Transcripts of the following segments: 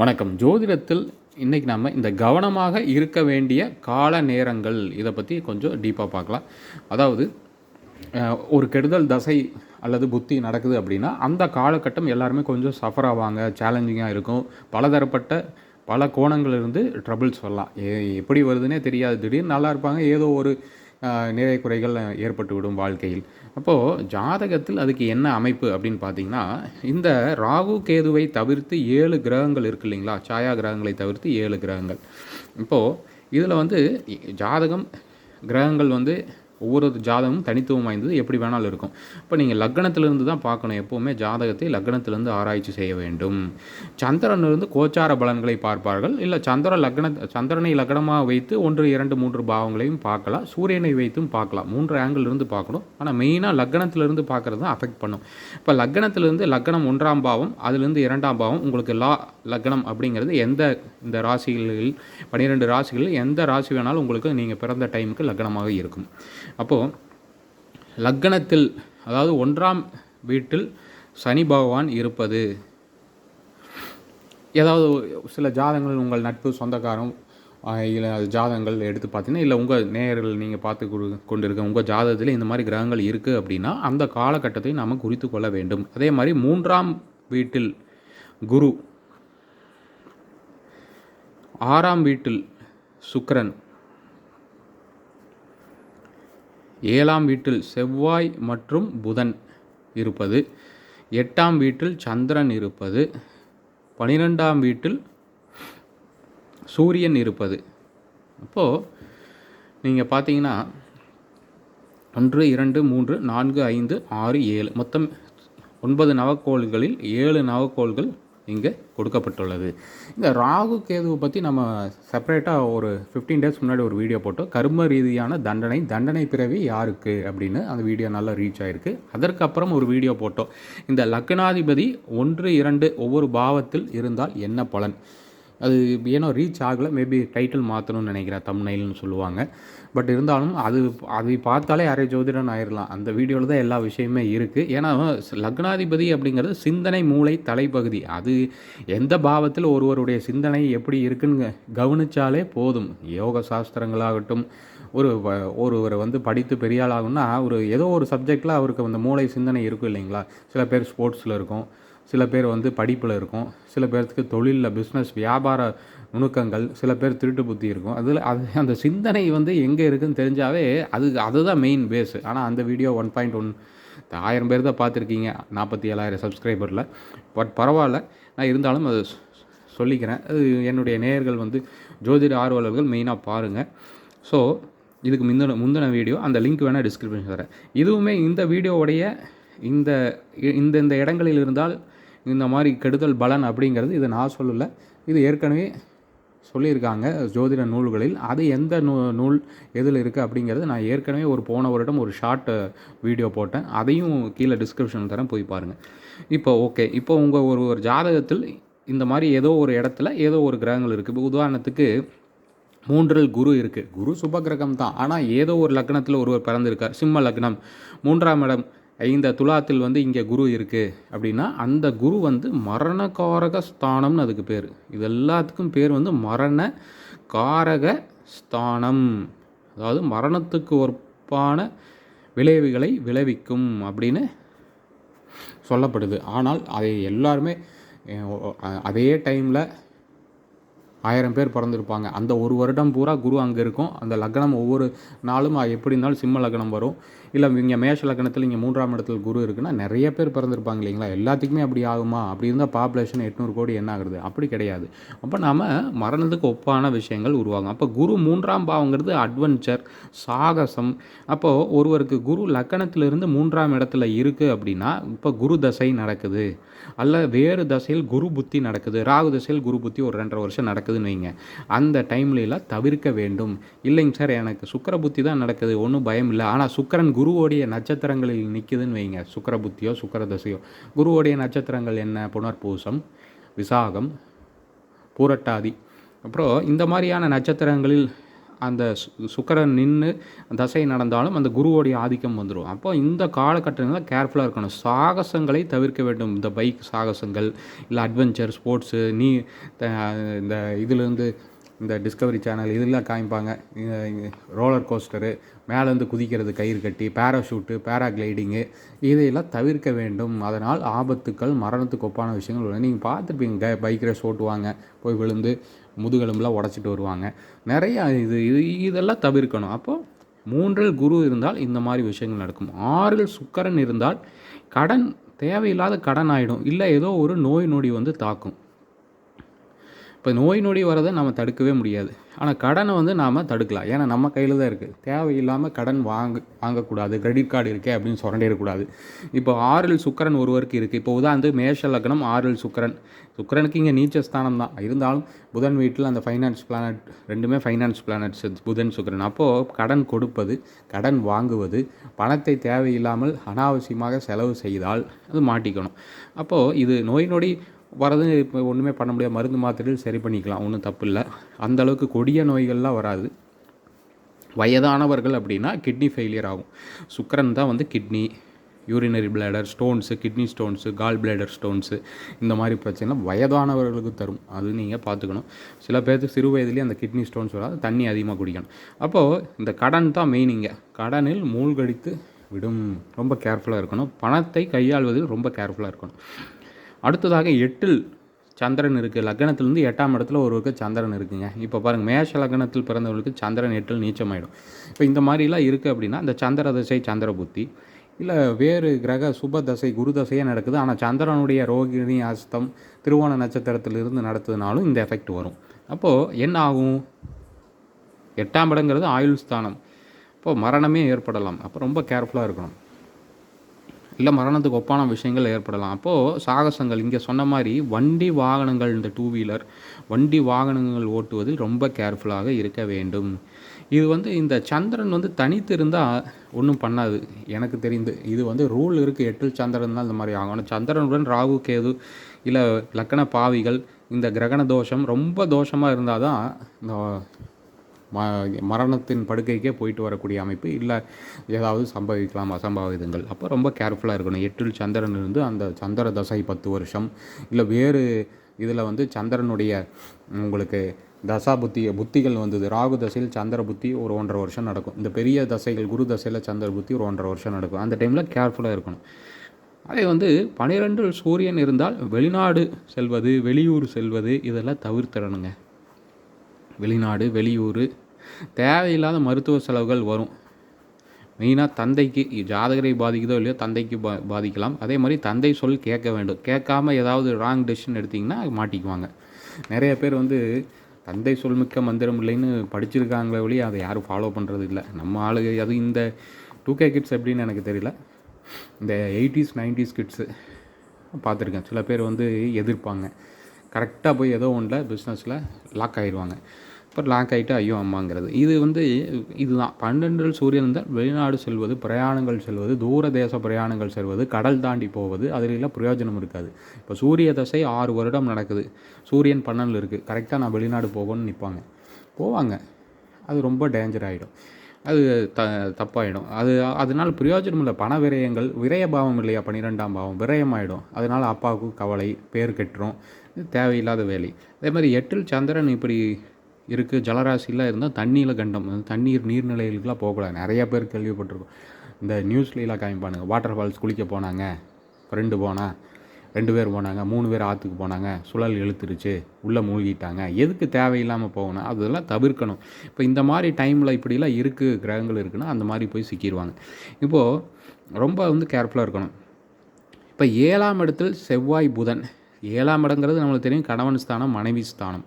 வணக்கம். ஜோதிடத்தில் இன்றைக்கி நம்ம இந்த கவனமாக இருக்க வேண்டிய கால நேரங்கள் இதை பற்றி கொஞ்சம் டீப்பாக பார்க்கலாம். அதாவது ஒரு கெடுதல் தசை அல்லது புத்தி நடக்குது அப்படின்னா அந்த காலகட்டம் எல்லாருமே கொஞ்சம் சஃபர் ஆவாங்க சேலஞ்சிங்காக இருக்கும். பலதரப்பட்ட பல கோணங்கள் இருந்து ட்ரபிள்ஸ் வரலாம் எப்படி வருதுன்னே தெரியாது. திடீர்னு நல்லா இருப்பாங்க. ஏதோ ஒரு நிறைய குறைகள் ஏற்பட்டுவிடும் வாழ்க்கையில். அப்போது ஜாதகத்தில் அதுக்கு என்ன அமைப்பு அப்படின்னு பார்த்தீங்கன்னா இந்த ராகு கேதுவை தவிர்த்து ஏழு கிரகங்கள் இருக்கு இல்லைங்களா? சாயா கிரகங்களை தவிர்த்து ஏழு கிரகங்கள். இப்போது இதில் வந்து ஜாதகம் கிரகங்கள் வந்து ஒவ்வொரு ஜாதகமும் தனித்துவம் வாய்ந்தது எப்படி வேணாலும் இருக்கும். இப்போ நீங்கள் லக்னத்திலிருந்து தான் பார்க்கணும். எப்போவுமே ஜாதகத்தை லக்னத்திலிருந்து ஆராய்ச்சி செய்ய வேண்டும். சந்திரனிலிருந்து கோச்சார பலன்களை பார்ப்பார்கள். இல்லை சந்திர லக்ன சந்திரனை லக்னமாக வைத்து ஒன்று இரண்டு மூன்று பாவங்களையும் பார்க்கலாம். சூரியனை வைத்தும் பார்க்கலாம். மூன்று ஆங்கிள் இருந்து பார்க்கணும். ஆனால் மெயினாக லக்னத்திலிருந்து பார்க்குறது தான் அஃபெக்ட் பண்ணும். இப்போ லக்னத்திலிருந்து லக்னம் ஒன்றாம் பாவம் அதுலேருந்து இரண்டாம் பாவம் உங்களுக்கு லா லக்னம் அப்படிங்கிறது எந்த இந்த ராசிகளில் பன்னிரெண்டு ராசிகளில் எந்த ராசி வேணாலும் உங்களுக்கு நீங்கள் பிறந்த டைமுக்கு லக்னமாக இருக்கும். அப்போது லக்னத்தில் அதாவது ஒன்றாம் வீட்டில் சனி பகவான் இருப்பது. ஏதாவது சில ஜாதங்கள் உங்கள் நட்பு சொந்தக்காரம் இல்லை ஜாதகங்கள் எடுத்து பார்த்தீங்கன்னா இல்லை உங்கள் நேயர்கள் நீங்கள் பார்த்து கொடு- கொண்டிருக்க உங்கள் ஜாதகத்தில் இந்த மாதிரி கிரகங்கள் இருக்குது அப்படின்னா அந்த காலகட்டத்தை நாம் குறித்து கொள்ள வேண்டும். அதே மாதிரி மூன்றாம் வீட்டில் குரு ஆறாம் வீட்டில் சுக்கரன் ஏழாம் வீட்டில் செவ்வாய் மற்றும் புதன் இருப்பது எட்டாம் வீட்டில் சந்திரன் இருப்பது பனிரெண்டாம் வீட்டில் சூரியன் இருப்பது. அப்போது நீங்கள் பார்த்தீங்கன்னா ஒன்று இரண்டு மூன்று நான்கு ஐந்து ஆறு ஏழு மொத்தம் ஒன்பது நவக்கோள்களில் ஏழு நவக்கோள்கள் இங்கே கொடுக்கப்பட்டுள்ளது. இந்த ராகு கேதுவை பற்றி நம்ம செப்பரேட்டாக ஒரு ஃபிஃப்டீன் டேஸ் முன்னாடி ஒரு வீடியோ போட்டோம். கர்ம ரீதியான தண்டனை தண்டனை பிறவி யாருக்கு அப்படின்னு அந்த வீடியோ நல்லா ரீச் ஆயிருக்கு. அதற்கப்புறம் ஒரு வீடியோ போட்டோம். இந்த லக்னாதிபதி ஒன்று இரண்டு ஒவ்வொரு பாவத்தில் இருந்தால் என்ன பலன்? அது ஏனோ ரீச் ஆகலை. மேபி டைட்டில் மாற்றணும்னு நினைக்கிறேன். தம்னைல்னு சொல்லுவாங்க. பட் இருந்தாலும் அது அதை பார்த்தாலே அரை ஜோதிடன் ஆயிடலாம் அந்த வீடியோவில் தான் எல்லா விஷயமே இருக்குது ஏன்னா லக்னாதிபதி அப்படிங்கிறது சிந்தனை மூளை தலைப்பகுதி. அது எந்த பாவத்தில் ஒருவருடைய சிந்தனை எப்படி இருக்குன்னு கவனிச்சாலே போதும். யோக சாஸ்திரங்களாகட்டும் ஒரு வ- ஒருவர் வந்து படித்து பெரிய ஆள் ஒரு ஏதோ ஒரு சப்ஜெக்டில் அவருக்கு அந்த மூளை சிந்தனை இருக்கும் இல்லைங்களா? சில பேர் ஸ்போர்ட்ஸில் இருக்கும். சில பேர் வந்து படிப்பில் இருக்கும். சில பேர்த்துக்கு தொழிலில் பிஸ்னஸ் வியாபார நுணுக்கங்கள் சில பேர் திருட்டு புத்தி இருக்கும். அதில் அது அந்த சிந்தனை வந்து எங்கே இருக்குன்னு தெரிஞ்சாவே அது அதுதான் மெயின் பேஸு ஆனால் அந்த வீடியோ ஒன் பாயிண்ட் ஒன் ஆயிரம் பேர் தான் பார்த்துருக்கீங்க. நாற்பத்தி ஏழாயிரம் சப்ஸ்கிரைபரில் பட் பரவாயில்ல. நான் இருந்தாலும் அது சொல்லிக்கிறேன். அது என்னுடைய நேயர்கள் வந்து ஜோதிட ஆர்வலர்கள் மெயினாக பாருங்கள் ஸோ இதுக்கு முந்தின முந்தின வீடியோ அந்த லிங்க் வேணால் டிஸ்கிரிப்ஷன் தரேன். இதுவுமே இந்த வீடியோவுடைய இந்த இந்த இந்த இடங்களில் இருந்தால் இந்த மாதிரி கெடுதல் பலன் அப்படிங்கிறது இது நான் சொல்லலை. இது ஏற்கனவே சொல்லியிருக்காங்க ஜோதிட நூல்களில். அது எந்த நூ நூல் எதில் இருக்குது அப்படிங்கிறது நான் ஏற்கனவே ஒரு போன வருடம் ஒரு ஷார்ட் வீடியோ போட்டேன். அதையும் கீழே டிஸ்கிரிப்ஷன் தரேன் போய் பாருங்கள் இப்போ ஓகே. இப்போ உங்கள் ஒரு ஒரு ஜாதகத்தில் இந்த மாதிரி ஏதோ ஒரு இடத்துல ஏதோ ஒரு கிரகங்கள் இருக்குது இப்போ உதாரணத்துக்கு மூன்றில் குரு இருக்குது குரு சுப கிரகம் தான். ஆனால் ஏதோ ஒரு லக்னத்தில் ஒருவர் பிறந்திருக்கார். சிம்ம லக்னம். மூன்றாம் இடம் இந்த துலாத்தில் வந்து இங்கே குரு இருக்குது அப்படின்னா அந்த குரு வந்து மரணகாரக ஸ்தானம்னு அதுக்கு பேர். இது எல்லாத்துக்கும் பேர் வந்து மரண காரக ஸ்தானம். அதாவது மரணத்துக்கு ஒப்பான விளைவுகளை விளைவிக்கும் அப்படின்னு சொல்லப்படுது. ஆனால் அதை எல்லாருமே அதே டைமில் ஆயிரம் பேர் பிறந்திருப்பாங்க. அந்த ஒரு வருடம் பூரா குரு அங்கே இருக்கும். அந்த லக்னம் ஒவ்வொரு நாளும் எப்படி இருந்தாலும் சிம்ம லக்னம் வரும். இல்லை இங்கே மேஷ லக்னத்தில் இங்கே மூன்றாம் இடத்துல குரு இருக்குன்னா நிறைய பேர் பிறந்திருப்பாங்க இல்லைங்களா? எல்லாத்துக்குமே அப்படி ஆகுமா? அப்படி இருந்தால் பாப்புலேஷன் எட்நூறு கோடி என்ன ஆகுறது? அப்படி கிடையாது. அப்போ நாம் மரணத்துக்கு ஒப்பான விஷயங்கள் உருவாகும். அப்போ குரு மூன்றாம் பாவங்கிறது அட்வென்ச்சர் சாகசம். அப்போது ஒருவருக்கு குரு லக்கணத்திலிருந்து மூன்றாம் இடத்துல இருக்குது அப்படின்னா இப்போ குரு தசை நடக்குது. அல்ல வேறு தசையில் குரு புத்தி நடக்குது. ராகு தசையில் குரு புத்தி ஒரு ரெண்டரை வருஷம் நடக்குதுன்னு வைங்க. அந்த டைம்லலாம் தவிர்க்க வேண்டும். இல்லைங்க சார் எனக்கு சுக்கர புத்தி தான் நடக்குது. ஒன்றும் பயம் இல்லை. ஆனால் சுக்கரன் குருவோடைய நட்சத்திரங்களில் நிற்குதுன்னு வைங்க. சுக்கிர புத்தியோ சுக்கர தசையோ. குருவோடைய நட்சத்திரங்கள் என்ன? புனர்பூசம் விசாகம் பூரட்டாதி. அப்புறம் இந்த மாதிரியான நட்சத்திரங்களில் அந்த சு- நின்று தசை நடந்தாலும் அந்த குருவோடைய ஆதிக்கம் வந்துடும் அப்போ இந்த காலகட்டங்களில் கேர்ஃபுல்லாக இருக்கணும். சாகசங்களை தவிர்க்க வேண்டும். இந்த பைக் சாகசங்கள் இல்லை அட்வென்ச்சர் ஸ்போர்ட்ஸு நீ த- இந்த இதுலேருந்து இந்த டிஸ்கவரி சேனல் இதெல்லாம் காமிப்பாங்க. ரோலர் கோஸ்டரு மேலேருந்து குதிக்கிறது கயிறு கட்டி பேராஷூட்டு பேராகிளைடிங்கு இதையெல்லாம் தவிர்க்க வேண்டும். அதனால் ஆபத்துக்கள் மரணத்துக்கு ஒப்பான விஷயங்கள் உள்ளன நீங்கள் பார்த்துருப்பீங்க பைக் ரேஸ் ஓட்டுவாங்க. போய் விழுந்து முதுகெலும்புலாம் உடச்சிட்டு வருவாங்க. நிறையா இது இது இதெல்லாம் தவிர்க்கணும். அப்போது மூன்றில் குரு இருந்தால் இந்த மாதிரி விஷயங்கள் நடக்கும். ஆறில் சுக்கரன் இருந்தால் கடன் தேவையில்லாத கடன் ஆகிடும் இல்லை ஏதோ ஒரு நோய் நொடி வந்து தாக்கும். இப்போ நோய் நொடி வரதை நம்ம தடுக்கவே முடியாது. ஆனால் கடனை வந்து நாம் தடுக்கலாம். ஏன்னா நம்ம கையில் தான் இருக்குது தேவையில்லாமல் கடன் வாங்க வாங்கக்கூடாது. கிரெடிட் கார்டு இருக்கே அப்படின்னு சுரண்டிடக்கூடாது. இப்போ ஆறில் சுக்கரன் ஒருவருக்கு இருக்குது இப்போ உதாரணத்துக்கு மேஷ லக்னம் ஆறில் சுக்கரன். சுக்கரனுக்கு இங்கே நீச்ச ஸ்தானம் தான். இருந்தாலும் புதன் வீட்டில் அந்த ஃபைனான்ஸ் பிளானட் ரெண்டுமே ஃபைனான்ஸ் பிளானட்ஸ் புதன் சுக்கரன். அப்போது கடன் கொடுப்பது கடன் வாங்குவது பணத்தை தேவையில்லாமல் அனாவசியமாக செலவு செய்தால் அது மாட்டிக்கணும். அப்போது இது நோய் நொடி வரது இப்போ ஒன்றுமே பண்ண முடியாது. மருந்து மாத்திரையில் சரி பண்ணிக்கலாம். ஒன்றும் தப்பு இல்லை அந்தளவுக்கு கொடிய நோய்கள்லாம் வராது. வயதானவர்கள் அப்படின்னா கிட்னி ஃபெயிலியர் ஆகும். சுக்கரன் தான் வந்து kidney urinary bladder stones kidney stones gall bladder stones இந்த மாதிரி பிரச்சனை வயதானவர்களுக்கு தரும். அது நீங்கள் பார்த்துக்கணும். சில பேர்த்துக்கு சிறு வயதுலேயே அந்த கிட்னி ஸ்டோன்ஸ் வராது. தண்ணி அதிகமாக குடிக்கணும். அப்போது இந்த கடன் தான் மெயினிங்க கடனில் மூழ்கடித்து விடும். ரொம்ப கேர்ஃபுல்லாக இருக்கணும். பணத்தை கையாள்வதில் ரொம்ப கேர்ஃபுல்லாக இருக்கணும். அடுத்ததாக எட்டில் சந்திரன் இருக்குது லக்னத்திலேருந்து எட்டாம் இடத்துல ஒருவருக்கு சந்திரன் இருக்குங்க. இப்போ பாருங்கள் மேஷ லக்னத்தில் பிறந்தவர்களுக்கு சந்திரன் எட்டில் நீச்சமாயிடும். இப்போ இந்த மாதிரிலாம் இருக்குது அப்படின்னா இந்த சந்திர தசை சந்திர புத்தி இல்லை வேறு கிரக சுப தசை குரு தசையே நடக்குது. ஆனால் சந்திரனுடைய ரோகிணி அஸ்தம் திருவோண நட்சத்திரத்திலிருந்து நடத்துனாலும் இந்த எஃபெக்ட் வரும். அப்போது என்ன ஆகும்? எட்டாம் இடங்கிறது ஆயுள் ஸ்தானம். இப்போது மரணமே ஏற்படலாம். அப்போ ரொம்ப கேர்ஃபுல்லாக இருக்கணும். இல்லை மரணத்துக்கு ஒப்பான விஷயங்கள் ஏற்படலாம். அப்போது சாகசங்கள் இங்கே சொன்ன மாதிரி வண்டி வாகனங்கள் இந்த டூ வீலர் வண்டி வாகனங்கள் ஓட்டுவதில் ரொம்ப கேர்ஃபுல்லாக இருக்க வேண்டும். இது வந்து இந்த சந்திரன் வந்து தனித்து இருந்தால் ஒன்றும் பண்ணாது எனக்கு தெரிந்து. இது வந்து ரூல் இருக்குது எட்டில் சந்திரன் தான் இந்த மாதிரி ஆகும். ஆனால் சந்திரனுடன் ராகு கேது இல்லை லக்கண பாவிகள் இந்த கிரகண தோஷம் ரொம்ப தோஷமாக இருந்தால் தான் இந்த ம மரணத்தின் படுக்கைக்கே போயிட்டு வரக்கூடிய அமைப்பு இல்லை ஏதாவது சம்பவிக்கலாம் அசம்பாவிதங்கள். அப்போ ரொம்ப கேர்ஃபுல்லாக இருக்கணும். எட்டில் சந்திரன் இருந்து அந்த சந்திர தசை பத்து வருஷம். இல்லை வேறு இதில் வந்து சந்திரனுடைய உங்களுக்கு தசா புத்தி புத்திகள் வந்தது. ராகு தசையில் சந்திர புத்தி ஒரு ஒன்றரை வருஷம் நடக்கும். இந்த பெரிய தசைகள் குரு தசையில் சந்திர புத்தி ஒரு ஒன்றரை வருஷம் நடக்கும். அந்த டைமில் கேர்ஃபுல்லாக இருக்கணும். அதே வந்து பனிரெண்டு சூரியன் இருந்தால் வெளிநாடு செல்வது வெளியூர் செல்வது இதெல்லாம் தவிர்த்திடணுங்க. வெளிநாடு வெளியூர் தேவையில்லாத மருத்துவ செலவுகள் வரும். மெயினாக தந்தைக்கு ஜாதகரை பாதிக்குதோ இல்லையோ தந்தைக்கு பா பாதிக்கலாம். அதே மாதிரி தந்தை சொல் கேட்க வேண்டும். கேட்காம ஏதாவது ராங் டெசிஷன் எடுத்திங்கன்னா மாட்டிக்குவாங்க. நிறைய பேர் வந்து தந்தை சொல்மிக்க மந்திரம் இல்லைன்னு படிச்சிருக்காங்களே ஒழிய அதை யாரும் ஃபாலோ பண்ணுறது இல்லை. நம்ம ஆளுக அது இந்த டூ கே கிட்ஸ் எப்படின்னு எனக்கு தெரியல. இந்த எயிட்டிஸ் நைன்டிஸ் கிட்ஸு பார்த்துருக்கேன். சில பேர் வந்து எதிர்ப்பாங்க. கரெக்டாக போய் ஏதோ ஒன்றில் பிஸ்னஸில் லாக் ஆயிடுவாங்க இப்போ லாக் ஆகிட்டு ஐயோ அம்மாங்கிறது. இது வந்து இதுதான். பன்னெண்டில் சூரியன் இருந்தால் வெளிநாடு செல்வது பிரயாணங்கள் செல்வது தூர தேச பிரயாணங்கள் செல்வது கடல் தாண்டி போவது அதிலெல்லாம் பிரயோஜனம் இருக்காது. இப்போ சூரிய தசை ஆறு வருடம் நடக்குது. சூரியன் பன்னெண்டில் இருக்குது கரெக்டாக நான் வெளிநாடு போகணும்னு நிற்பாங்க போவாங்க. அது ரொம்ப டேஞ்சர் ஆகிடும் அது த தப்பாயிடும். அது அதனால் பிரயோஜனம் இல்லை. பண விரயங்கள் விரய பாவம் இல்லையா? பன்னிரெண்டாம் பாவம். விரயமாயிடும் அதனால் அப்பாவுக்கு கவலை பேர் கெட்டுரும். தேவையில்லாத வேலை. அதே மாதிரி எட்டில் சந்திரன் இப்படி இருக்குது ஜலராசிலாம் இருந்தால் தண்ணியில் கண்டம். தண்ணீர் நீர்நிலைகளுக்கெலாம் போகக்கூடாது. நிறையா பேர் கேள்விப்பட்டிருக்கோம். இந்த நியூஸ்லாம் காமிப்பானுங்க. வாட்டர் ஃபால்ஸ் குளிக்க போனாங்க. ஃப்ரெண்டு போனால் ரெண்டு பேர் போனாங்க. மூணு பேர் ஆற்றுக்கு போனாங்க. சுழல் இழுத்துருச்சு. உள்ளே மூழ்கிட்டாங்க. எதுக்கு தேவையில்லாமல் போகணும்? அதெல்லாம் தவிர்க்கணும். இப்போ இந்த மாதிரி டைமில் இப்படிலாம் இருக்குது கிரகங்கள் இருக்குன்னா அந்த மாதிரி போய் சிக்கிடுவாங்க இப்போது ரொம்ப வந்து கேர்ஃபுல்லாக இருக்கணும். இப்போ ஏழாம் இடத்தில் செவ்வாய் புதன். ஏழாம் இடங்கிறது நம்மளுக்கு தெரியும். கணவன் ஸ்தானம் மனைவி ஸ்தானம்.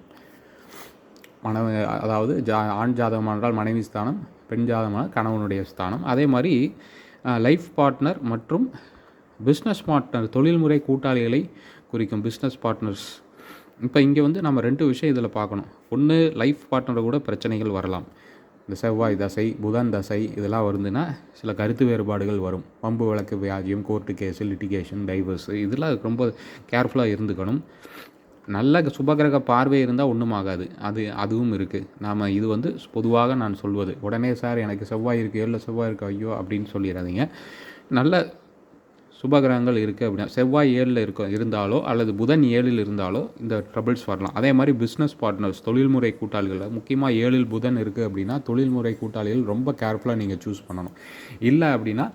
மனைவி அதாவது ஜா ஆண் ஜாதகம் என்றால் மனைவி ஸ்தானம் பெண் ஜாதகமான கணவனுடைய ஸ்தானம். அதே மாதிரி லைஃப் பார்ட்னர் மற்றும் பிஸ்னஸ் பார்ட்னர் தொழில்முறை கூட்டாளிகளை குறிக்கும் பிஸ்னஸ் பார்ட்னர்ஸ் இப்போ இங்கே வந்து நம்ம ரெண்டு விஷயம் இதில் பார்க்கணும். ஒன்று லைஃப் பார்ட்னரை கூட பிரச்சனைகள் வரலாம். இந்த செவ்வாய் தசை புதன் தசை இதெல்லாம் வருதுன்னா சில கருத்து வேறுபாடுகள் வரும். பம்பு வழக்கு வியாஜியம் கோர்ட்டு கேஸு லிட்டிகேஷன் டைவர்ஸு இதெல்லாம் ரொம்ப கேர்ஃபுல்லாக இருந்துக்கணும். நல்ல சுபகிரக பார்வை இருந்தால் ஒன்றும் ஆகாது அது அதுவும் இருக்குது நாம் இது வந்து பொதுவாக நான் சொல்வது. உடனே சார் எனக்கு செவ்வாய் இருக்குது ஏழில் செவ்வாய் இருக்குது ஐயோ அப்படின்னு சொல்லிடாதீங்க நல்ல சுபகிரகங்கள் இருக்குது அப்படின்னா செவ்வாய் ஏழில் இருக்க இருந்தாலோ அல்லது புதன் ஏழில் இருந்தாலோ இந்த ட்ரபிள்ஸ் வரலாம். அதே மாதிரி பிஸ்னஸ் பார்ட்னர்ஸ் தொழில்முறை கூட்டாளிகளில் முக்கியமாக ஏழில் புதன் இருக்குது அப்படின்னா தொழில்முறை கூட்டாளிகள் ரொம்ப கேர்ஃபுல்லாக நீங்கள் சூஸ் பண்ணணும். இல்லை அப்படின்னா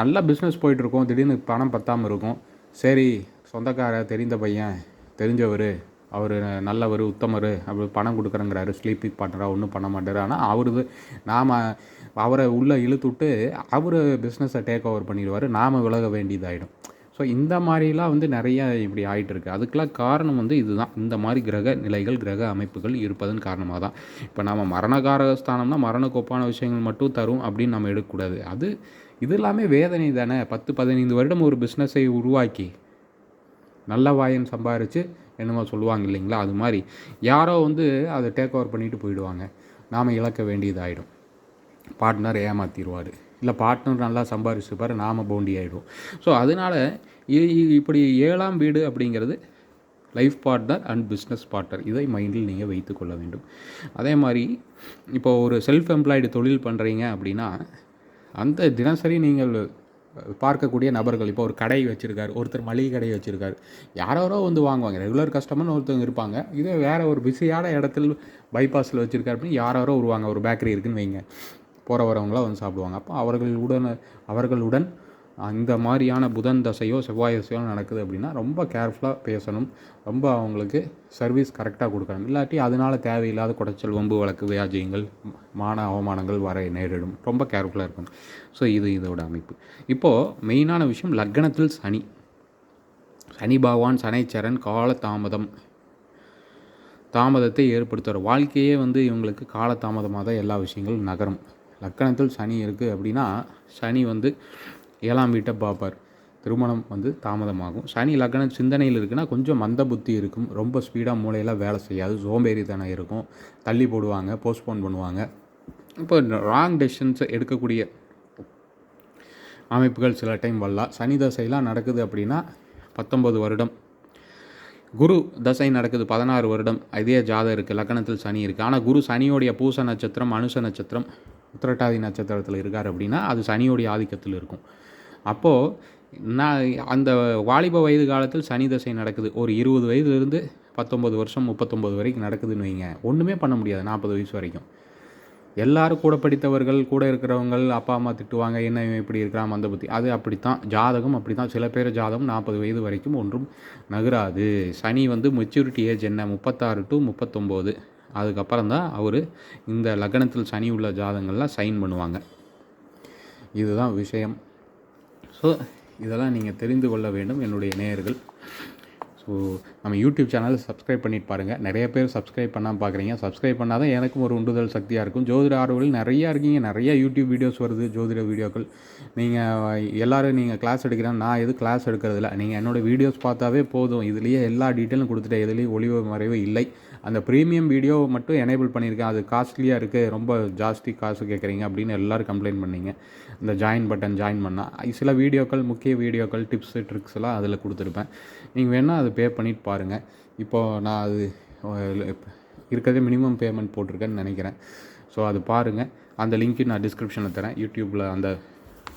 நல்லா பிஸ்னஸ் போயிட்டுருக்கோம் திடீர்னு பணம் பத்தாமல் இருக்கும். சரி சொந்தக்கார தெரிந்த பையன் தெரிஞ்சவர் அவர் நல்லவர் உத்தமர் அப்படி பணம் கொடுக்குறேங்கிறாரு ஸ்லீப்பிங் பண்ணுறா ஒன்றும் பண்ண மாட்டார். ஆனால் அவரது நாம் அவரை உள்ளே இழுத்துட்டு அவர் பிஸ்னஸை டேக் ஓவர் பண்ணிடுவார். நாம் விலக வேண்டியதாகிடும் ஸோ இந்த மாதிரிலாம் வந்து நிறைய இப்படி ஆகிட்டுருக்கு அதுக்கெலாம் காரணம் வந்து இதுதான். இந்த மாதிரி கிரக நிலைகள் கிரக அமைப்புகள் இருப்பதன் காரணமாக தான் இப்போ நம்ம மரணகாரக ஸ்தானம்னா விஷயங்கள் மட்டும் தரும் அப்படின்னு நம்ம எடுக்கக்கூடாது. அது இது எல்லாமே வேதனை தானே. பத்து பதினைந்து வருடம் ஒரு பிஸ்னஸை உருவாக்கி நல்ல வாயன் சம்பாரித்து என்னமோ சொல்லுவாங்க இல்லைங்களா? அது மாதிரி. யாரோ வந்து அதை டேக் ஓவர் பண்ணிட்டு போயிடுவாங்க. நாம் இழக்க வேண்டியதாகிடும் பார்ட்னர் ஏமாற்றிடுவார் இல்லை பார்ட்னர் நல்லா சம்பாரிச்சுப்பார் நாம் பவுண்டி ஆகிடுவோம் ஸோ அதனால் இப்படி ஏழாம் வீடு அப்படிங்கிறது life partner and business partner இதை மைண்டில் நீங்கள் வைத்துக்கொள்ள வேண்டும். அதே மாதிரி இப்போ ஒரு செல்ஃப் எம்ப்ளாய்டு தொழில் பண்ணுறீங்க அப்படின்னா அந்த தினசரி நீங்கள் பார்க்கக்கூடிய நபர்கள் இப்போ ஒரு கடை வச்சுருக்காரு ஒருத்தர் மளிகை கடை வச்சுருக்காரு யாரோ வந்து வாங்குவாங்க. ரெகுலர் கஸ்டமர்னு ஒருத்தவங்க இருப்பாங்க. இதே வேறு ஒரு பிஸியான இடத்துல பைபாஸில் வச்சுருக்காரு அப்படின்னு யாரோ வருவாங்க ஒரு பேக்கரி இருக்குன்னு வைங்க. போகிற வரவங்களாம் வந்து சாப்பிடுவாங்க. அப்போ அவர்களுடன் அவர்களுடன் அந்த மாதிரியான புதன் தசையோ செவ்வாய் தசையோ நடக்குது அப்படின்னா ரொம்ப கேர்ஃபுல்லாக பேசணும். ரொம்ப அவங்களுக்கு சர்வீஸ் கரெக்டாக கொடுக்கணும். இல்லாட்டி அதனால் தேவையில்லாத குடைச்சல் வம்பு வழக்கு வியாஜியங்கள் மான அவமானங்கள் வர நேரிடும். ரொம்ப கேர்ஃபுல்லாக இருக்கணும். ஸோ இது இதோட அமைப்பு. இப்போது மெயினான விஷயம் லக்னத்தில் சனி. சனி பகவான் சனைச்சரன் கால தாமதம். தாமதத்தை ஏற்படுத்துகிற வாழ்க்கையே வந்து இவங்களுக்கு கால தாமதமாக தான் எல்லா விஷயங்களும் நகரும். லக்கணத்தில் சனி இருக்குது அப்படின்னா சனி வந்து ஏழாம் வீட்டை பார்ப்பார். திருமணம் வந்து தாமதமாகும். சனி லக்னம் சிந்தனையில் இருக்குன்னா கொஞ்சம் மந்த புத்தி இருக்கும். ரொம்ப ஸ்பீடாக மூளையெல்லாம் வேலை செய்யாது. சோம்பேறித்தனம் இருக்கும். தள்ளி போடுவாங்க போஸ்ட்போன் பண்ணுவாங்க. இப்போ ராங் டெசிஷன்ஸை எடுக்கக்கூடிய அமைப்புகள் சில டைம் வரலாம். சனி தசையெல்லாம் நடக்குது அப்படின்னா பத்தொம்பது வருடம். குரு தசை நடக்குது பதினாறு வருடம். இதே ஜாதம் இருக்குது லக்கணத்தில் சனி இருக்குது ஆனால் குரு சனியோடைய பூச நட்சத்திரம் அனுச நட்சத்திரம் உத்திரட்டாதி நட்சத்திரத்தில் இருக்கார் அப்படின்னா அது சனியோடைய ஆதிக்கத்தில் இருக்கும். அப்போது நான் அந்த வாலிப வயது காலத்தில் சனி தசை நடக்குது. ஒரு இருபது வயதுலேருந்து பத்தொம்பது வருஷம் முப்பத்தொம்பது வரைக்கும் நடக்குதுன்னு வைங்க. ஒன்றுமே பண்ண முடியாது நாற்பது வயசு வரைக்கும். எல்லாரும் கூட படித்தவர்கள் கூட இருக்கிறவங்க அப்பா அம்மா திட்டுவாங்க என்ன இப்படி இருக்கிறான் மந்த புத்தி. அது அப்படித்தான் ஜாதகம் அப்படி தான் சில பேர் ஜாதகம் நாற்பது வயது வரைக்கும் ஒன்றும் நகராது. சனி வந்து மெச்சூரிட்டி ஏஜ் என்ன? முப்பத்தாறு டு முப்பத்தொம்போது. அதுக்கப்புறம் தான் அவர் இந்த லக்னத்தில் சனி உள்ள ஜாதகங்கள்லாம் சைன் பண்ணுவாங்க. இதுதான் விஷயம். ஸோ இதெல்லாம் நீங்கள் தெரிந்து கொள்ள வேண்டும் என்னுடைய நேயர்கள். ஸோ நம்ம யூடியூப் சேனலில் சப்ஸ்கிரைப் பண்ணிட்டு பாருங்கள் நிறைய பேர் சப்ஸ்கிரைப் பண்ணால் பார்க்குறீங்க சப்ஸ்கிரைப் பண்ணால் தான் எனக்கும் ஒரு உண்டுதல் சக்தியாக இருக்கும். ஜோதிட ஆர்வலில் நிறையா இருக்கீங்க. நிறைய யூடியூப் வீடியோஸ் வருது ஜோதிட வீடியோக்கள். நீங்கள் எல்லோரும் நீங்கள் கிளாஸ் எடுக்கிறேன். நான் எதுவும் கிளாஸ் எடுக்கிறதில்ல. நீங்கள் என்னோடய வீடியோஸ் பார்த்தாவே போதும். இதுலேயே எல்லா டீட்டெயிலும் கொடுத்துட்டேன். எதுலேயும் ஒளிவு மறைவு இல்லை. அந்த ப்ரீமியம் வீடியோ மட்டும் எனேபிள் பண்ணியிருக்கேன். அது காஸ்ட்லியாக இருக்குது ரொம்ப ஜாஸ்தி காசு கேட்குறீங்க அப்படின்னு எல்லோரும் கம்ப்ளைண்ட் பண்ணீங்க. இந்த ஜாயின் பட்டன் ஜாயின் பண்ணால் சில வீடியோக்கள் முக்கிய வீடியோக்கள் டிப்ஸு ட்ரிக்ஸ் எல்லாம் அதில் கொடுத்துருப்பேன். நீங்கள் வேணால் அது பே பண்ணிட்டு பாருங்கள் இப்போது நான் அது இருக்கிறதே மினிமம் பேமெண்ட் போட்டிருக்கேன்னு நினைக்கிறேன். ஸோ அது பாருங்கள் அந்த லிங்க்கு நான் டிஸ்கிரிப்ஷனில் தரேன். யூடியூப்பில் அந்த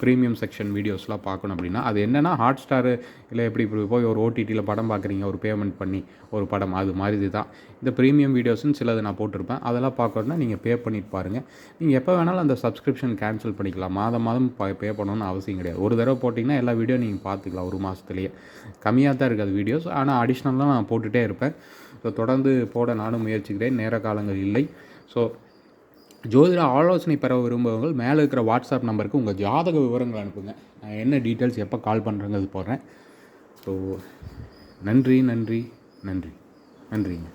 ப்ரீமியம் செக்ஷன் வீடியோஸ்லாம் பார்க்கணும் அப்படின்னா அது என்னென்னா ஹாட் ஸ்டாரு இல்லை எப்படி இப்படி போய் ஒரு ஓடிடியில் படம் பார்க்குறீங்க ஒரு பேமெண்ட் பண்ணி ஒரு படம் அது மாதிரி தான். இந்த ப்ரீமியம் வீடியோஸ்னு சிலது நான் போட்டிருப்பேன். அதெல்லாம் பார்க்கணுன்னா நீங்கள் பே பண்ணிட்டு பாருங்கள் நீங்கள் எப்போ வேணாலும் அந்த சப்ஸ்கிரிப்ஷன் கேன்சல் பண்ணிக்கலாம். மாதம் மாதம் பே பண்ணணும்னு அவசியம் கிடையாது. ஒரு தடவை போட்டிங்கன்னா எல்லா வீடியோ நீங்கள் பார்த்துக்கலாம் ஒரு மாதத்துலேயே கம்மியாக தான் இருக்காது வீடியோஸ் ஆனால் அடிஷ்னலாக நான் போட்டுகிட்டே இருப்பேன். ஸோ தொடர்ந்து போட நானும் முயற்சிக்கிறேன். நேர காலங்கள் இல்லை. ஸோ ஜோதிட ஆலோசனை பெற விரும்புவங்கள் மேலே இருக்கிற வாட்ஸ்அப் நம்பருக்கு உங்கள் ஜாதக விவரங்கள் அனுப்புங்க. நான் என்ன டீட்டெயில்ஸ் எப்போ கால் பண்ணுறேங்கிறது போடுறேன். ஸோ நன்றி நன்றி நன்றி. நன்றிங்க.